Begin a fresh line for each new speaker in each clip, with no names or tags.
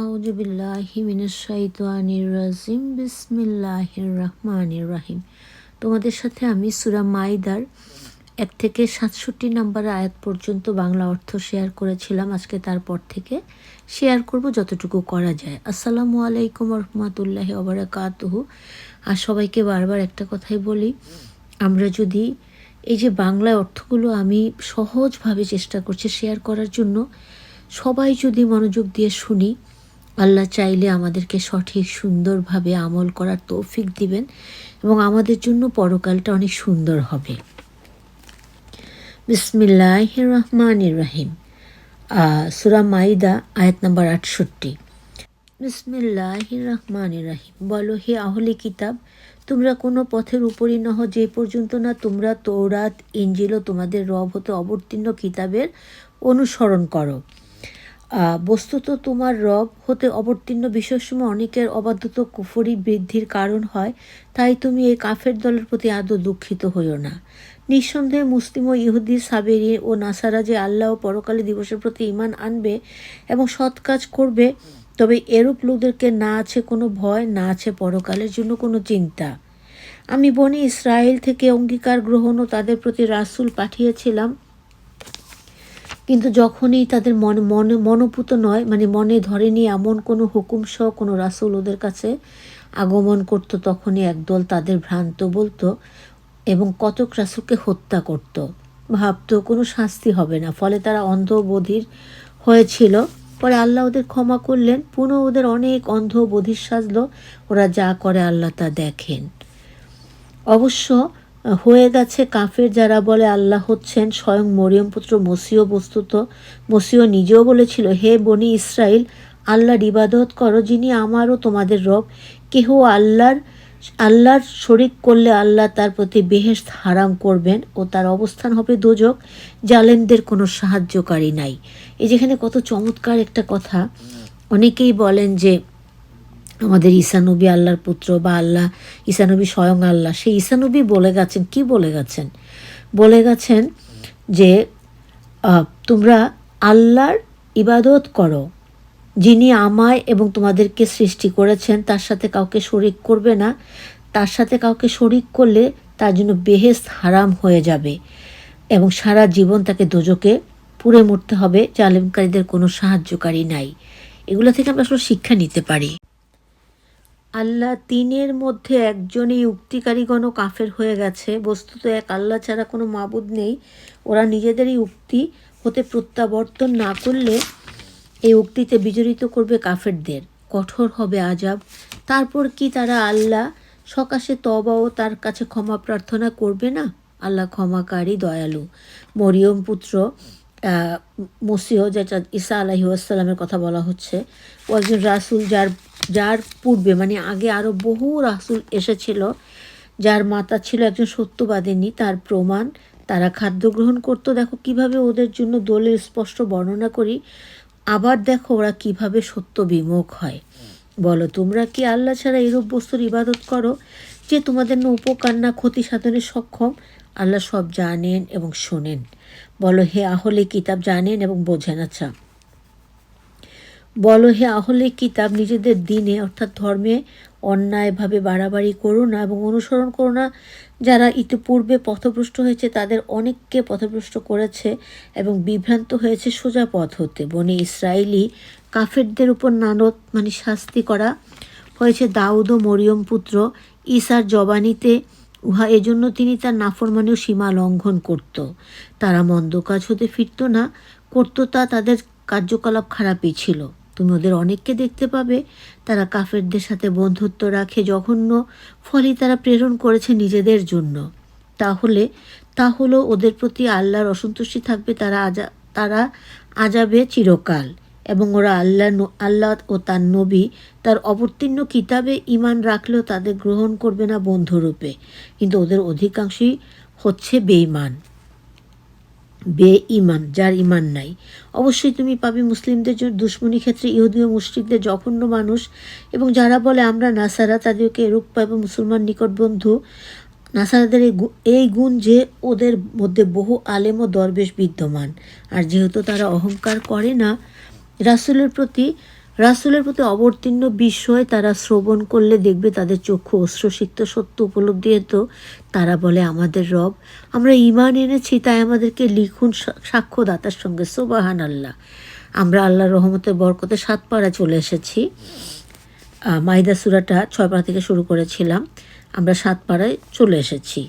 আউজুবিল্লাহি মিনাশাইতানির রাজিম। বিসমিল্লাহির রহমানির রাহিম। তোমাদের সাথে আমি সুরা মাইদার এক থেকে সাতষট্টি নম্বর আয়াত পর্যন্ত বাংলা অর্থ শেয়ার করেছিলাম। আজকে তারপর থেকে শেয়ার করব যতটুকু করা যায়। আসসালামু আলাইকুম রহমতুল্লাহ ওবরাকাতহু। আর সবাইকে বারবার একটা কথাই বলি, আমরা যদি এই যে বাংলা অর্থগুলো আমি সহজভাবে চেষ্টা করছি শেয়ার করার জন্য, সবাই যদি মনোযোগ দিয়ে শুনি আল্লাহ চাইলে আমাদেরকে সঠিক, সুন্দরভাবে আমল করার তৌফিক দিবেন এবং আমাদের জন্য পরকালটা অনেক সুন্দর হবে। বিসমিল্লাহ রহমান রাহিম সুরা মাইদা, আয়াত নাম্বার আটষট্টি। বিসমিল্লাহ রহমান রাহিম বলো, হে আহলে কিতাব, তোমরা কোনো পথের উপরই নহ, যে পর্যন্ত না তোমরা তৌরাত ইঞ্জিল তোমাদের রব হতে অবতীর্ণ কিতাবের অনুসরণ করো। বস্তুত তোমার রব হতে অবতীর্ণ বিষয়সমূহ অনেকের অবাধ্যত কুফরি বৃদ্ধির কারণ হয়, তাই তুমি এই কাফের দলের প্রতি আদৌ দুঃখিত হইও না। নিঃসন্দেহে মুসলিম ও ইহুদি, সাবেরি ও নাসারা যে আল্লাহ ও পরকালী দিবসের প্রতি ইমান আনবে এবং সৎ কাজ করবে, তবে এরূপ লোকদেরকে না আছে কোনো ভয়, না আছে পরকালের জন্য কোনো চিন্তা। আমি বনি ইসরায়েল থেকে অঙ্গীকার গ্রহণ ও তাদের প্রতি রাসুল পাঠিয়েছিলাম কিন্তু যখনই তাদের মন, মনে, মনোপুত নয় মানে মনে ধরেনি এমন কোনো হুকুম সহ কোনো রাসুল ওদের কাছে আগমন করতো, তখনই একদল তাদের ভ্রান্ত বলতো এবং কতক রাসুলকে হত্যা করত। ভাবতো কোনো শাস্তি হবে না, ফলে তারা অন্ধ বধির হয়েছিল। পরে আল্লাহ ওদের ক্ষমা করলেন, পুনঃ ওদের অনেক অন্ধ বধির সাজলো, ওরা যা করে আল্লাহ তা দেখেন। অবশ্য হয়ে গেছে কাফের যারা বলে আল্লাহ হচ্ছেন স্বয়ং মরিয়ম পুত্র মসিও বস্তুত মসিও নিজেও বলেছিল, হে বনি ইসরায়েল আল্লাহর ইবাদত করো যিনি আমারও তোমাদের রব। কেহ আল্লাহর আল্লাহর শরিক করলে আল্লাহ তার প্রতি বেহেস্ত হারাম করবেন ও তার অবস্থান হবে দোজক। জালেনদের কোনো সাহায্যকারী নাই। এই যেখানে কত চমৎকার একটা কথা। অনেকেই বলেন যে আমাদের ঈসানবী আল্লাহর পুত্র বা আল্লাহ ঈসানবী স্বয়ং আল্লাহ। সেই ঈসানবী বলে গেছেন, কি বলে গেছেন? বলে গেছেন যে তোমরা আল্লাহর ইবাদত করো। যিনি আমায় এবং তোমাদেরকে সৃষ্টি করেছেন, তার সাথে কাউকে শরিক করবে না। তার সাথে কাউকে শরিক করলে তার জন্য বেহেস্ত হারাম হয়ে যাবে এবং সারা জীবন তাকে দোজকে পুড়ে মরতে হবে। জালেমকারীদের কোনো সাহায্যকারী নাই। এগুলো থেকে আমরা আসলে শিক্ষা নিতে পারি। আল্লাহ তিনের মধ্যে একজনই উক্তিকারীগণও কাফের হয়ে গেছে। বস্তুত এক আল্লাহ ছাড়া কোনো মাবুদ নেই। ওরা নিজেদেরই উক্তি হতে প্রত্যাবর্তন না করলে এই উক্তিতে বিজড়িত করবে কাফেরদের। কঠোর হবে আজাব তারপর কি তারা আল্লাহ সকাশে তবা ও তার কাছে ক্ষমা প্রার্থনা করবে না? আল্লাহ ক্ষমাকারী, দয়ালু। মরিয়ম পুত্র মসিহ, যেটা ঈসা আলাহি আসসালামের কথা বলা হচ্ছে ও একজন রাসুল যার যার পূর্বে মানে আগে আরও বহু রাসুল এসেছিল, যার মাতা ছিল একজন সত্যবাদিনী, তার প্রমাণ, তারা খাদ্য গ্রহণ করতো। দেখো কীভাবে ওদের জন্য দোলের স্পষ্ট বর্ণনা করি। আবার দেখো ওরা কীভাবে সত্য বিমুখ হয়। বলো, তোমরা কি আল্লাহ ছাড়া এরূপ বস্তুর ইবাদত করো যে তোমাদের উপকার না ক্ষতি সাধনে সক্ষম? আল্লাহ সব জানেন এবং শোনেন। বলো, হে আহলে কিতাব জানেন এবং বোঝেন। আচ্ছা। বলো, হে আহলে কিতাব, নিজেদের দিনে, অর্থাৎ ধর্মে, অন্যায়ভাবে বাড়াবাড়ি করো না এবং অনুসরণ করো না। যারা ইতিপূর্বে পথভ্রষ্ট হয়েছে, তাদের অনেককে পথভ্রষ্ট করেছে এবং বিভ্রান্ত হয়েছে সোজা পথ হতে। বনে ইসরায়েলি কাফেরদের উপর নানত মানে শাস্তি করা হয়েছে। দাউদ ও মরিয়ম পুত্র ঈসার জবানিতে উহা এজন্য তিনি তার নাফরমানেও সীমা লঙ্ঘন করত। তারা মন্দ কাজ হতে ফিরত না, করত তা তাদের কার্যকলাপ খারাপই ছিল। তুমি ওদের অনেককে দেখতে পাবে, তারা কাফেরদের সাথে বন্ধুত্ব রাখে জঘন্য ফলে তারা প্রেরণ করেছে নিজেদের জন্য। তাহলে, তা হলো ওদের প্রতি আল্লাহর অসন্তুষ্টি থাকবে, তারা আজা, তারা আজাবে চিরকাল। এবং ওরা আল্লাহ আল্লাহ ও তার নবী তার অবতীর্ণ কিতাবে ইমান রাখলেও তাদের গ্রহণ করবে না বন্ধুরূপে। কিন্তু ওদের অধিকাংশই হচ্ছে বেঈমান। বে ইমান যার ইমান নাই। অবশ্যই তুমি পাবে মুসলিমদের জন্য দুশ্মনী ক্ষেত্রে ইহুদি ও মুসলিমদের জঘন্য মানুষ এবং যারা বলে আমরা নাসারা তাদেরকে এরূপ পাবে মুসলমান নিকট বন্ধু নাসারাদের এই গুণ যে ওদের মধ্যে বহু আলেম ও দরবেশ বিদ্যমান। আর যেহেতু তারা অহংকার করে না রাসুলের প্রতি, রাসূলের প্রতি অবতীর্ণ বিষয় তারা শ্রবণ করলে দেখবে তাদের চক্ষু অশ্রুসিক্ত সত্য উপলব্ধি হতো তারা বলে, আমাদের রব, আমরা ইমান এনেছি, তাই আমাদেরকে লিখুন সাক্ষ্যদাতার সঙ্গে সোবাহান আল্লাহ আমরা আল্লাহর রহমতের বরকতে সাত পাড়া চলে এসেছি। মাইদা সুরাটা ছয় পাড়া থেকে শুরু করেছিলাম। আমরা সাত পাড়ায় চলে এসেছি।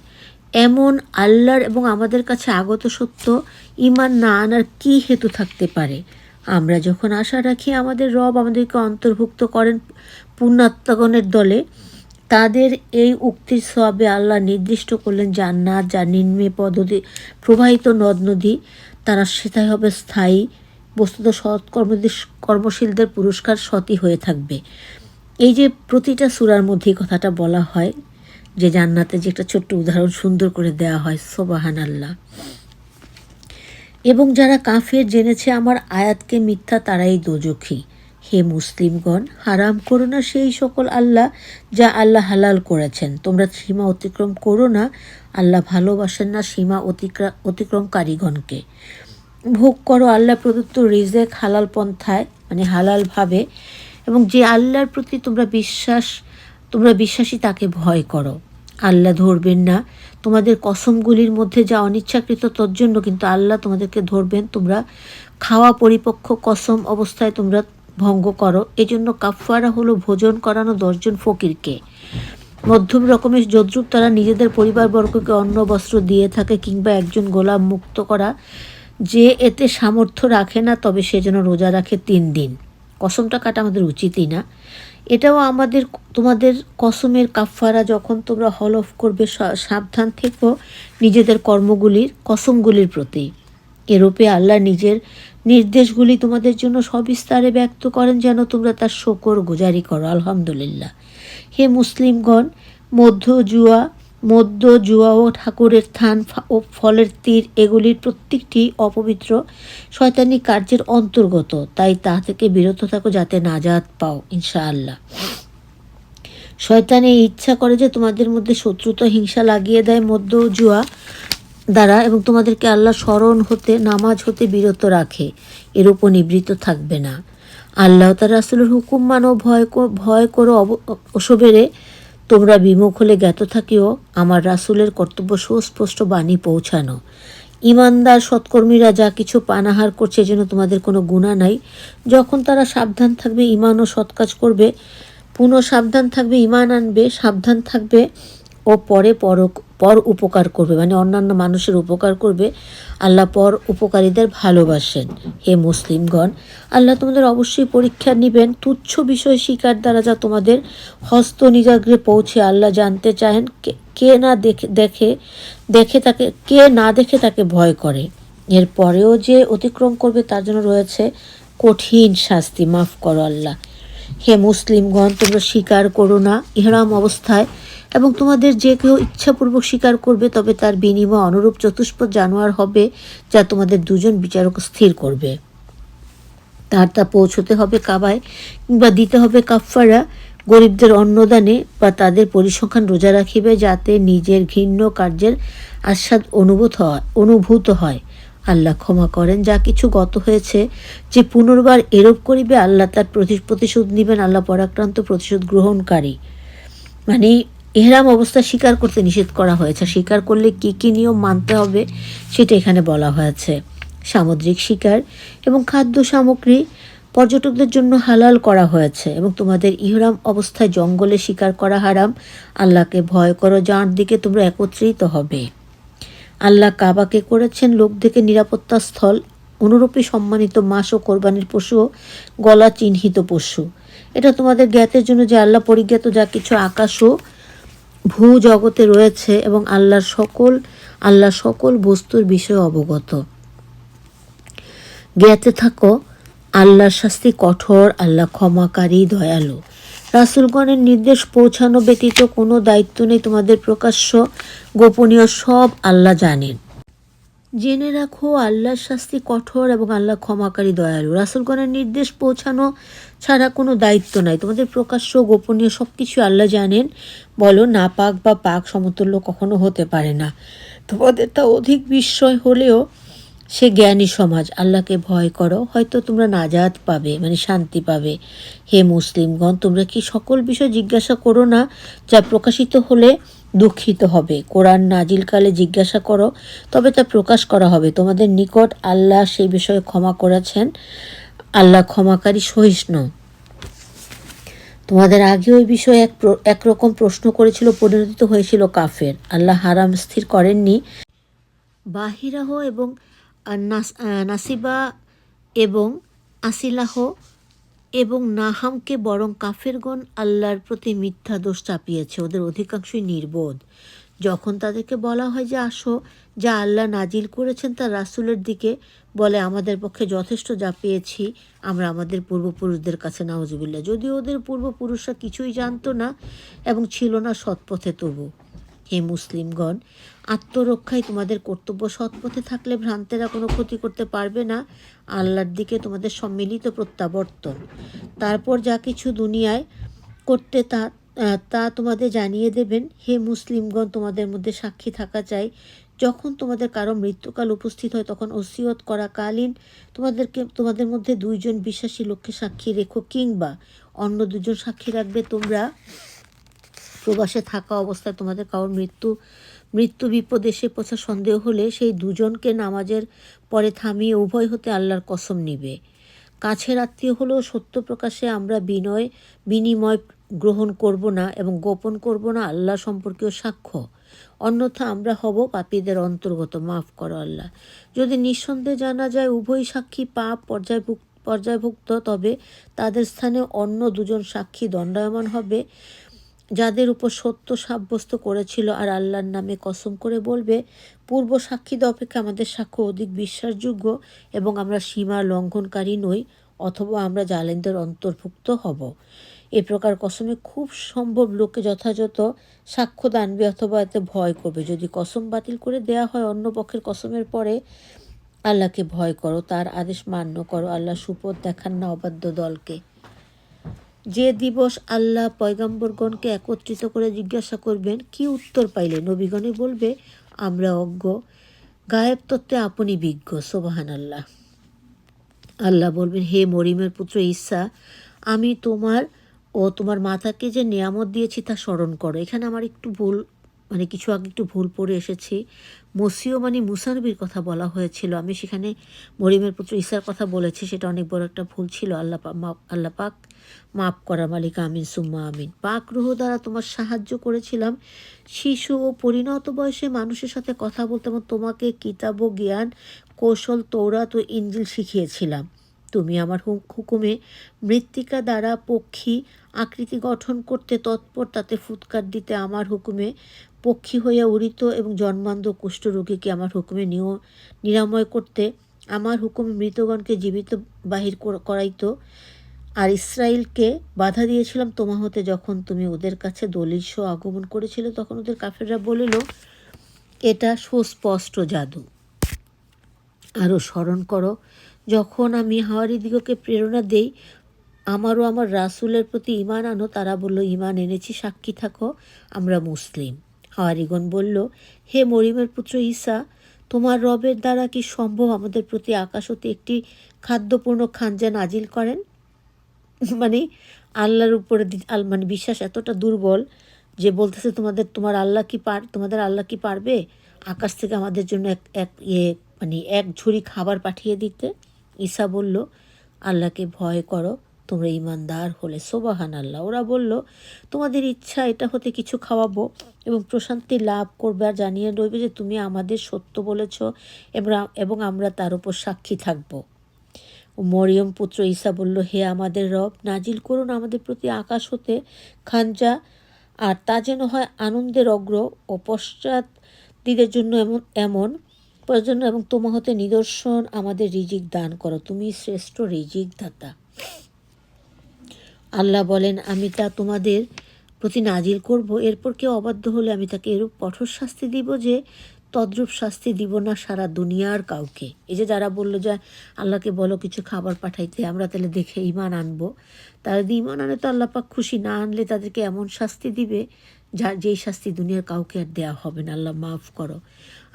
এমন আল্লাহর এবং আমাদের কাছে আগত সত্য ইমান না আনার কী হেতু থাকতে পারে? আমরা যখন আশা রাখি আমাদের রব আমাদেরকে অন্তর্ভুক্ত করেন পুণ্যাত্মাগণের দলে, তাদের এই উক্তির সবে আল্লাহ নির্দিষ্ট করলেন জান্নাত যা নিম্নে পদ্ধতি প্রবাহিত নদ নদী, তারা সেটাই হবে স্থায়ী, বস্তুত সৎ কর্মশীলদের পুরস্কার সতী হয়ে থাকবে। এই যে প্রতিটা সুরার মধ্যে কথাটা বলা হয় যে জান্নাতে যে একটা ছোট্ট উদাহরণ সুন্দর করে দেওয়া হয় সোবাহান আল্লাহ এবং যারা কাফের জেনেছে আমার আয়াতকে মিথ্যা, তারাই দোজখী। হে মুসলিমগণ, হারাম করো না সেই সকল আল্লাহ যা আল্লাহ হালাল করেছেন। তোমরা সীমা অতিক্রম করো না, আল্লাহ ভালোবাসেন না সীমা অতিক্রা, অতিক্রমকারীগণকে। ভোগ করো আল্লাহ প্রদত্ত রিজেক হালাল পন্থায় মানে হালালভাবে, এবং যে আল্লাহর প্রতি তোমরা বিশ্বাস, তোমরা বিশ্বাসী তাকে ভয় করো। আল্লাহ ধরবেন না। তোমাদের কসমগুলির মধ্যে যা অনিচ্ছাকৃত, তোর জন্য কিন্তু আল্লাহ তোমাদেরকে ধরবেন। তোমরা খাওয়া পরিপক্ষ কসম অবস্থায় তোমরা ভঙ্গ করো। এজন্য কাফফারা হলো ভোজন করানো দশজন ফকিরকে। মধ্যম রকমের যদ্রুপ তারা নিজেদের পরিবারবর্গকে অন্ন, বস্ত্র দিয়ে থাকে কিংবা একজন গোলাম মুক্ত করা। যে এতে সামর্থ্য রাখে না, তবে সে যেন রোজা রাখে তিন দিন। কসমটা কাটা আমাদের উচিতই না। এটাও আমাদের তোমাদের কসমের কাফফারা যখন তোমরা হল অফ করবে সাবধান থেকো নিজেদের কর্মগুলির, কসমগুলির প্রতি। এরূপে আল্লাহ নিজের নির্দেশগুলি তোমাদের জন্য সবিস্তারে ব্যক্ত করেন যেন তোমরা তার শকর গুজারি করো। আলহামদুলিল্লাহ। হে মুসলিমগণ, মধ্য জুয়া মধ্য জুয়া ও ঠাকুরের থান ফা- ও ফলের তীর, এগুলির প্রত্যেকটি অপবিত্র শয়তানি কার্যের অন্তর্গত। তাই তা থেকে বিরত থাকো যাতে নাজাত পাও, ইনশাআল্লাহ। শয়তান ইচ্ছা করে যে তোমাদের মধ্যে শত্রুতা, হিংসা লাগিয়ে দেয় মধ্য জুয়া দ্বারা এবং তোমাদেরকে আল্লাহ স্মরণ হতে, নামাজ হতে বিরত রাখে। এর উপর নিবৃত্ত থাকবে না। আল্লাহ তার রাসুলের হুকুম মানো, ভয় ভয় করো ওসবেরে তোমরা বিমুখ হলে জ্ঞাত থাকিও, আমার রাসুলের কর্তব্য সুস্পষ্ট বাণী পৌঁছানো। ইমানদার সৎকর্মীরা যা কিছু পানাহার করছে যেন তোমাদের কোনো গুণা নাই। যখন তারা সাবধান থাকবে ইমান ও সৎ কাজ করবে, পুনঃ সাবধান থাকবে ইমান আনবে, সাবধান থাকবে ও পরে পর পর উপকার করবে। মানে অন্যান্য মানুষের উপকার করবে। আল্লাহ পর উপকারীদের ভালোবাসেন। হে মুসলিমগণ, আল্লাহ তোমাদের অবশ্যই পরীক্ষা নেবেন। তুচ্ছ বিষয় শিকার দ্বারা যা তোমাদের হস্ত নিজাগ্রে পৌঁছে আল্লাহ জানতে চাহেন। কে- না দেখে দেখে দেখে তাকে, কে না দেখে তাকে ভয় করে। এর পরেও যে অতিক্রম করবে তার জন্য রয়েছে কঠিন শাস্তি। মাফ করো আল্লাহ। হে মুসলিমগণ, তোমরা স্বীকার করো না। ইহরাম অবস্থায় এবং তোমাদের যে কেউ ইচ্ছাপূর্বক স্বীকার করবে, তবে তার বিনিময় অনুরূপ চতুষ্পদ জানোয়ার হবে, যা তোমাদের দুজন বিচারক স্থির করবে। তার তা পৌঁছতে হবে কাবায় কিংবা দিতে হবে কাফফারা। গরিবদের অন্নদানে বা তাদের পরিসংখ্যান রোজা রাখিবে, যাতে নিজের ঘৃণ্য কার্যের আস্বাদ অনুভূত হয় অনুভূত হয়। আল্লাহ ক্ষমা করেন, যা কিছু গত হয়েছে, যে পুনর্বার এরূপ করিবে, আল্লাহ তার প্রতি- প্রতিশোধ নেবেন, আল্লাহ পরাক্রান্ত প্রতিশোধ গ্রহণকারী। মানে এহরাম অবস্থা স্বীকার করতে নিষেধ করা হয়েছে। স্বীকার করলে কি কি নিয়ম মানতে হবে সেটা এখানে বলা হয়েছে। সামুদ্রিক শিকার এবং খাদ্য সামগ্রী পর্যটকদের জন্য হালাল করা হয়েছে এবং তোমাদের ইহরাম অবস্থায় জঙ্গলে শিকার করা হারাম। আল্লাহকে ভয় করো, যার দিকে তোমরা একত্রিত হবে। আল্লাহ কাবাকে করেছেন লোক থেকে নিরাপত্তা স্থল। অনুরূপী সম্মানিত মাস ও কোরবানির পশু গলা চিহ্নিত পশু। এটা তোমাদের জ্ঞাতের জন্য যে আল্লাহ পরিজ্ঞাত যা কিছু আকাশ ও ভূ জগতে রয়েছে এবং আল্লাহর সকল আল্লাহ সকল বস্তুর বিষয়ে অবগত। জ্ঞাতে থাকো, আল্লাহর শাস্তি কঠোর, আল্লাহ ক্ষমাকারী, দয়ালু। রাসুলগণের নির্দেশ পৌঁছানো ব্যতীত কোনো দায়িত্ব নেই তোমাদের প্রকাশ্য, গোপনীয় সব আল্লাহ জানেন। জেনে রাখো, আল্লাহর শাস্তি কঠোর এবং আল্লাহ ক্ষমাকারী দয়ালু। রাসুলগণের নির্দেশ পৌঁছানো ছাড়া কোনো দায়িত্ব নাই। তোমাদের প্রকাশ্য, গোপনীয় সব কিছু আল্লাহ জানেন। বলো না পাক বা পাক সমতুল্য কখনো হতে পারে না। তোমাদের তা অধিক বিস্ময় হলেও সে জ্ঞানী সমাজ। আল্লাহকে ভয় করো, হয়তো তোমরা নাজাত পাবে মানে শান্তি পাবে। হে মুসলিমগণ, তোমরা কি সকল বিষয় জিজ্ঞাসা করো না, যা প্রকাশিত হলে দুঃখিত হবে। কোরআন নাজিলকালে জিজ্ঞাসা করো, তবে তা প্রকাশ করা হবে। তোমাদের নিকট আল্লাহ সেই বিষয়ে ক্ষমা করেছেন। আল্লাহ ক্ষমাকারী সহিষ্ণু। তোমাদের আগে ওই বিষয়ে এক একরকম প্রশ্ন করেছিল, পরিণত হয়েছিল কাফের। আল্লাহ হারাম স্থির করেননি। বাহিরাহ এবং নাসিবা এবং আসিলাহ এবং নাহামকে বরং কাফেরগণ আল্লাহর প্রতি মিথ্যা দোষ চাপিয়েছে, ওদের অধিকাংশই নির্বোধ। যখন তাদেরকে বলা হয় যে, আসো। যা আল্লাহ নাজিল করেছেন তার রাসূলের দিকে বলে, আমাদের পক্ষে যথেষ্ট যা পেয়েছি, আমরা আমাদের পূর্বপুরুষদের কাছে নাওজুবিল্লা যদিও ওদের পূর্বপুরুষরা কিছুই জানতো না এবং ছিল না সৎপথে তবু। হে মুসলিমগণ আত্মরক্ষায় তোমাদের কর্তব্য। সৎপথে থাকলে ভ্রান্তেরা কোনো ক্ষতি করতে পারবে না। আল্লাহর দিকে তোমাদের সম্মিলিত প্রত্যাবর্তন। তারপর যা কিছু দুনিয়ায় করতে তা তা তোমাদের জানিয়ে দেবেন। হে মুসলিমগণ, তোমাদের মধ্যে সাক্ষী থাকা চাই। যখন তোমাদের কারও মৃত্যুকাল উপস্থিত হয়, তখন ওসিয়ত করা কালীন তোমাদেরকে, তোমাদের মধ্যে দুইজন বিশ্বাসী লোককে সাক্ষী রেখো, কিংবা অন্য দুজন সাক্ষী রাখবে তোমরা। প্রবাসে থাকা অবস্থায় তোমাদের কারোর মৃত্যু মৃত্যু বিপদ এসে পৌঁছা সন্দেহ হলে সেই দুজনকে নামাজের পরে থামিয়ে উভয় হতে আল্লাহর কসম নিবে। কাছের আত্মীয় হলেও সত্য প্রকাশে আমরা বিনয়, বিনিময় গ্রহণ করব না এবং গোপন করব না আল্লাহ সম্পর্কীয় সাক্ষ্য। অন্যথা আমরা হব পাপীদের অন্তর্গত। মাফ করো আল্লাহ। যদি নিঃসন্দেহে জানা যায় উভয় সাক্ষী পাপ পর্যায়ভুক্ত পর্যায়ভুক্ত, তবে তাদের স্থানে অন্য দুজন সাক্ষী দণ্ডায়মান হবে। যাদের উপর সত্য সাব্যস্ত করেছিল আর আল্লাহর নামে কসম করে বলবে, পূর্ব সাক্ষীদের অপেক্ষা আমাদের সাক্ষ্য অধিক বিশ্বাসযোগ্য এবং আমরা সীমা লঙ্ঘনকারী নই, অথবা আমরা জালেনদের অন্তর্ভুক্ত হব। এ প্রকার কসমে খুব সম্ভব লোকে যথাযথ সাক্ষ্য দানবে অথবা এতে ভয় করবে। যদি কসম বাতিল করে দেয়া হয় অন্য পক্ষের কসমের পরে আল্লাহকে ভয় করো, তার আদেশ মান্য করো, আল্লাহ সুপথ দেখান না অবাধ্য দলকে। যে দিবস আল্লাহ পয়গাম্বরগণকে একত্রিত করে জিজ্ঞাসা করবেন, কি উত্তর পাইলে নবীগণে বলবে, আমরা অজ্ঞ। গায়েব তত্ত্বে আপনি বিজ্ঞ সোবাহান আল্লাহ আল্লাহ বলবেন, হে মরিমের পুত্র ঈশা আমি তোমার ও তোমার মাথাকে যে নিয়ামত দিয়েছি তা স্মরণ করো। এখানে আমার একটু ভুল মানে কিছু আগে একটু ভুল পড়ে এসেছি। মসিও মানে মুসানবির কথা বলা হয়েছিল। আমি সেখানে মরিমের পুত্র ঈসার কথা বলেছি, সেটা অনেক বড় একটা ভুল ছিল। আল্লাহ আল্লাহ পাক মাফ করা মালিক, আমিন, সুম্মা আমিন। পাক রুহ দ্বারা তোমার সাহায্য করেছিলাম। শিশু ও পরিণত বয়সে মানুষের সাথে কথা বলতে এবং তোমাকে কিতাব ও জ্ঞান, কৌশল, তৌরাত ও ইঞ্জিল শিখিয়েছিলাম। তুমি আমার হুক- হুকুমে মৃত্তিকা দ্বারা পক্ষী আকৃতি গঠন করতে তৎপর, তাতে ফুৎকার দিতে আমার হুকুমে পক্ষী হইয়া উড়িত এবং জন্মান্ধ কুষ্ঠরোগীকে আমার হুকুমে নিয়, নিরাময় করতে আমার হুকুমে মৃতগণকে জীবিত বাহির করাইত। আর ইসরায়েলকে বাধা দিয়েছিলাম তোমা হতে যখন তুমি ওদের কাছে দলিল সহ আগমন করেছিলে, তখন ওদের কাফেররা বলিল, এটা সুস্পষ্ট জাদু। আরও স্মরণ করো, যখন আমি হাওয়ারি দিগকে প্রেরণা দেই, আমারও আমার রাসূলের প্রতি ইমান আনো। তারা বলল ইমান এনেছি, সাক্ষী থাকো, আমরা মুসলিম। হাওয়ারিগণ বলল, হে মরিমের পুত্র ঈসা, তোমার রবের দ্বারা কি সম্ভব আমাদের প্রতি আকাশ হতে একটি খাদ্যপূর্ণ খাঞ্জা নাজিল করেন? মানে আল্লাহর উপরে আল মানে বিশ্বাস এতটা দুর্বল যে বলতেছে, তোমাদের, তোমার আল্লাহ কি পার তোমাদের আল্লাহ কি পারবে আকাশ থেকে আমাদের জন্য এক এক ইয়ে মানে এক ঝুড়ি খাবার পাঠিয়ে দিতে? ঈসা বলল, আল্লাহকে ভয় করো তোমরা ইমানদার হলে সোবাহান আল্লাহ ওরা বলল, তোমাদের ইচ্ছা এটা হতে কিছু খাওয়াবো এবং প্রশান্তি লাভ করবে আর জানিয়ে রইবে যে তুমি আমাদের সত্য বলেছ এবং আমরা তার উপর সাক্ষী থাকব। মরিয়ম পুত্র ঈসা বলল, হে আমাদের রব, নাজিল করুন আমাদের প্রতি আকাশ হতে খাঞ্জা, আর তা যেন হয় আনন্দের অগ্র ও পশ্চাৎ দিদের জন্য এমন এমন জন্য, এবং তোমা হতে নিদর্শন আমাদের রিজিক দান করো। তুমি শ্রেষ্ঠ রিজিক দাতা আল্লাহ বলেন, আমি তা তোমাদের প্রতি নাজিল করব। এরপর কেউ অবাধ্য হলে আমি তাকে এরূপ কঠোর শাস্তি দিব যে তদ্রূপ শাস্তি দিব না সারা দুনিয়ার কাউকে। এই যে যারা বলল যে আল্লাহকে বলো কিছু খাবার পাঠাইতে, আমরা তাহলে দেখে ইমান আনব। তারা যদি ইমান আনে তো আল্লাহ পাক খুশি, না আনলে তাদেরকে এমন শাস্তি দিবে যা যেই শাস্তি দুনিয়ার কাউকে আর দেওয়া হবে না। আল্লাহ মাফ করো।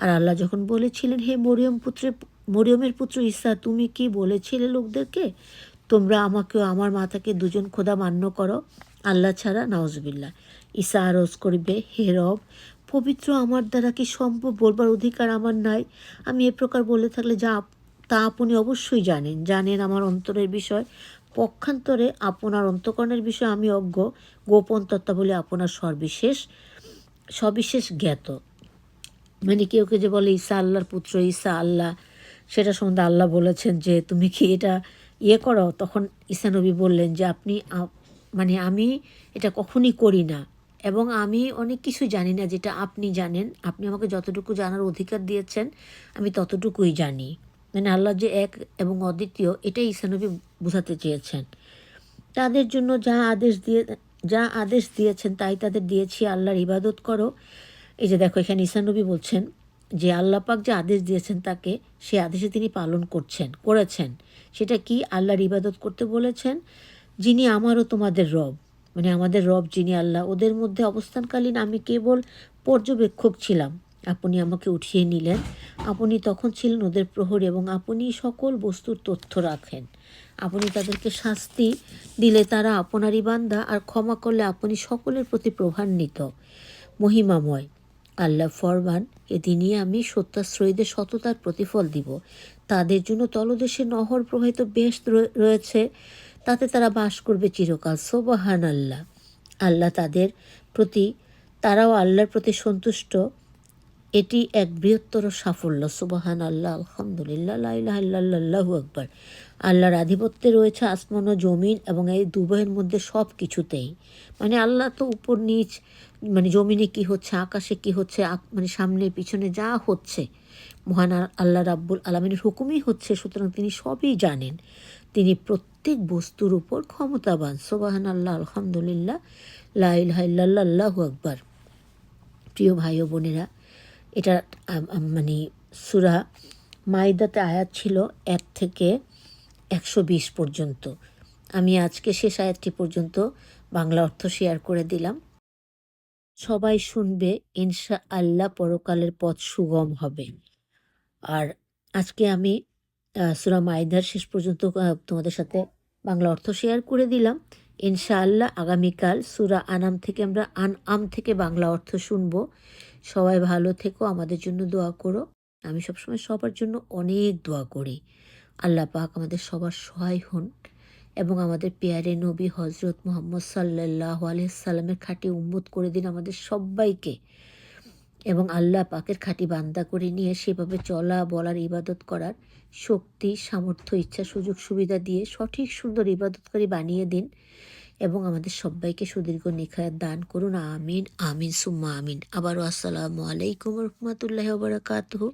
আর আল্লাহ যখন বলেছিলেন, হে মরিয়ম পুত্রে মরিয়মের পুত্র ঈসা, তুমি কি বলেছিলে লোকদেরকে তোমরা আমাকেও আমার মাতাকে দুজন খোদা মান্য করো। আল্লাহ ছাড়া নওয়াজবিল্লা ঈসা আরজ করবে, হে রব, পবিত্র আমার দ্বারা কি সম্ভব? বলবার অধিকার আমার নাই। আমি এ প্রকার বলে থাকলে যা তা আপনি অবশ্যই জানেন। জানেন আমার অন্তরের বিষয়। পক্ষান্তরে আপনার অন্তকরণের বিষয়ে আমি অজ্ঞ। গোপন তত্ত্বাবলী আপনার সর্বিশেষ সবিশেষ জ্ঞাত। মানে কেউ কেউ যে বলে, ঈসা আল্লাহর পুত্র, ঈসা আল্লাহ। সেটা সম্বন্ধে আল্লাহ বলেছেন যে, তুমি কি এটা ইয়ে করো তখন ঈসা নবী বললেন যে আপনি মানে আমি এটা কখনই করি না। এবং আমি অনেক কিছু জানি না যেটা আপনি জানেন। আপনি আমাকে যতটুকু জানার অধিকার দিয়েছেন, আমি ততটুকুই জানি। মানে আল্লাহ যে এক এবং অদ্বিতীয়, এটাই ঈসা নবী বোঝাতে চেয়েছেন। তাদের জন্য যা আদেশ দিয়ে, যা আদেশ দিয়েছেন তাই তাদের দিয়েছি, আল্লাহর ইবাদত করো। এই যে দেখো, এখানে ঈসানবী বলছেন যে আল্লাহ পাক যে আদেশ দিয়েছেন তাকে, সে আদেশে তিনি পালন করছেন, করেছেন। সেটা কি আল্লাহর ইবাদত করতে বলেছেন? যিনি আমারও তোমাদের রব। মানে আমাদের রব যিনি আল্লাহ, ওদের মধ্যে অবস্থানকালীন আমি কেবল পর্যবেক্ষক ছিলাম। আপনি আমাকে উঠিয়ে নিলেন। আপনি তখন ছিলেন ওদের প্রহর এবং আপনি সকল বস্তুর তথ্য রাখেন। আপনি তাদেরকে শাস্তি দিলে তারা আপনারই বান্দা আর ক্ষমা করলে আপনি সকলের প্রতি প্রভান্বিত। মহিমাময়। আল্লাহ ফরমান এদিনই আমি সত্যাশ্রয়ীদের সততার প্রতিফল দিব। তাদের জন্য তলদেশে নহর প্রবাহিত বেশ রয়ে- রয়েছে। তাতে তারা বাস করবে চিরকাল। সোবাহান আল্লাহ আল্লাহ তাদের প্রতি, তারাও আল্লাহর প্রতি সন্তুষ্ট। এটি এক বৃহত্তর সাফল্য। সুবাহান আল্লাহ আলহামদুলিল্লাহ লাইলাহু আকবার। আল্লাহর আধিপত্যে রয়েছে আসমান ও জমিন এবং এই দুবয়ের মধ্যে সব কিছুতেই মানে আল্লাহ তো উপর নিচ মানে জমিনে কি হচ্ছে, আকাশে কি হচ্ছে মানে সামনে পিছনে যা হচ্ছে মহান আল্লাহ রাব্বুল আলমিনের হুকুমই হচ্ছে, সুতরাং তিনি সবই জানেন। তিনি প্রত্যেক বস্তুর উপর ক্ষমতাবান। সোবাহান আল্লাহ আলহামদুলিল্লাহ লাইলাহু আকবার। প্রিয় ভাই ও বোনেরা, এটা মানে সুরা মাইদাতে আয়াত ছিল এক থেকে একশো বিশ পর্যন্ত। আমি আজকে শেষ আয়াতটি পর্যন্ত বাংলা অর্থ শেয়ার করে দিলাম। সবাই শুনবে ইনশা আল্লাহ পরকালের পথ সুগম হবে। আর আজকে আমি সুরা মাইদার শেষ পর্যন্ত তোমাদের সাথে বাংলা অর্থ শেয়ার করে দিলাম। ইনশাআল্লাহ আগামীকাল সুরা আনাম থেকে আমরা, আন আম থেকে বাংলা অর্থ শুনব। সবাই ভালো থেকো, আমাদের জন্য দোয়া করো। আমি সবসময় সবার জন্য অনেক দোয়া করি। আল্লাহ পাক আমাদের সবার সহায় হন এবং আমাদের পেয়ারে নবী হজরত মোহাম্মদ সাল্লাহ আলহিসাল্লামের খাঁটি উম্মত করে দিন আমাদের সবাইকে। এবং আল্লাহ পাকের খাঁটি বান্দা করে নিয়ে সেভাবে চলা, বলার, ইবাদত করার শক্তি, সামর্থ্য, ইচ্ছা, সুযোগ, সুবিধা দিয়ে সঠিক, সুন্দর ইবাদতকারী বানিয়ে দিন এবং আমাদের সবাইকে সুদীর্ঘ নিখায়াত দান করুন। আমিন আমিন, সুম্মা আমিন। আবারও আসসালামু আলাইকুম রহমতুল্লাহ বারাকাতুহু।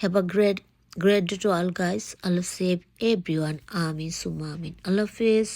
Have a great great to all guys Allah save everyone আমিন সুম্মা আমিন। আল্লাহ হাফিজ।